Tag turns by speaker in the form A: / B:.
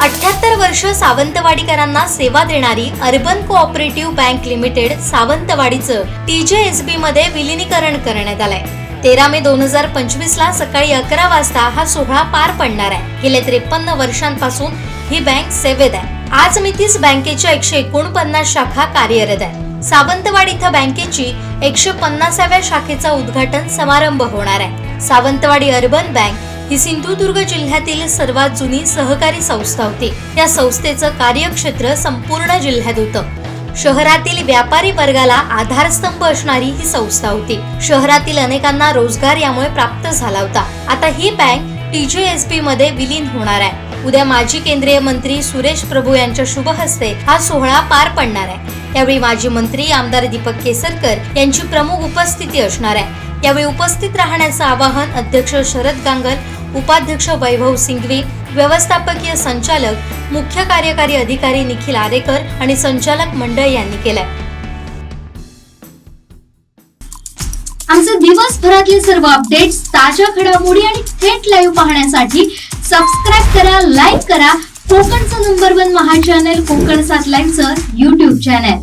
A: अठ्याहत्तर वर्ष सावंतवाडीकरांना सेवा देणारी अर्बन कोऑपरेटिव्ह बँक लिमिटेड सावंतवाडीचं टीजेएसबी मध्ये विलिनीकरण करण्यात आलंय. तेरा मे दोन हजार पंचवीस ला सकाळी अकरा वाजता हा सोहळा पार पडणार आहे. गेल्या त्रेपन्न वर्षांपासून ही बँक सेवेत आहे. आज मितीस बँकेच्या एकशे एकोणपन्नास शाखा कार्यरत आहे. सावंतवाडी इथं बँकेची एकशे पन्नासाव्या शाखेचा उद्घाटन समारंभ होणार आहे. सावंतवाडी अर्बन बँक ही सिंधुदुर्ग जिल्ह्यातील सर्वात जुनी सहकारी संस्था होती. या संस्थेचं कार्यक्षेत्र संपूर्ण जिल्ह्यात होतं. शहरातील व्यापारी वर्गाला आधारस्तंभ असणारी ही संस्था होती. शहरातील अनेकांना रोजगार यामुळे प्राप्त झाला होता. आता ही बँक टीजेएसबी मध्ये विलीन होणार आहे. उद्या माजी केंद्रीय मंत्री सुरेश प्रभू यांच्या शुभ हस्ते हा सोहळा पार पडणार आहे. यावेळी माजी मंत्री आमदार दीपक केसरकर यांची प्रमुख उपस्थिती असणार आहे. यावेळी उपस्थित राहण्याचं आवाहन अध्यक्ष शरद गांगल उपाध्यक्ष वैभव सिंघवी व्यवस्थापकीय संचालक मुख्य कार्यकारी अधिकारी निखिल आरेकर आणि संचालक मंडळ यांनी केलंय.
B: आमचे दिवसभरातले सर्व अपडेट्स ताज्या घडामोडी आणि थेट लाईव्ह पाहण्यासाठी सबस्क्राईब करा लाईक करा. कोकणचं नंबर वन महा चॅनल कोकण सात लाईव्हचं युट्यूब चॅनल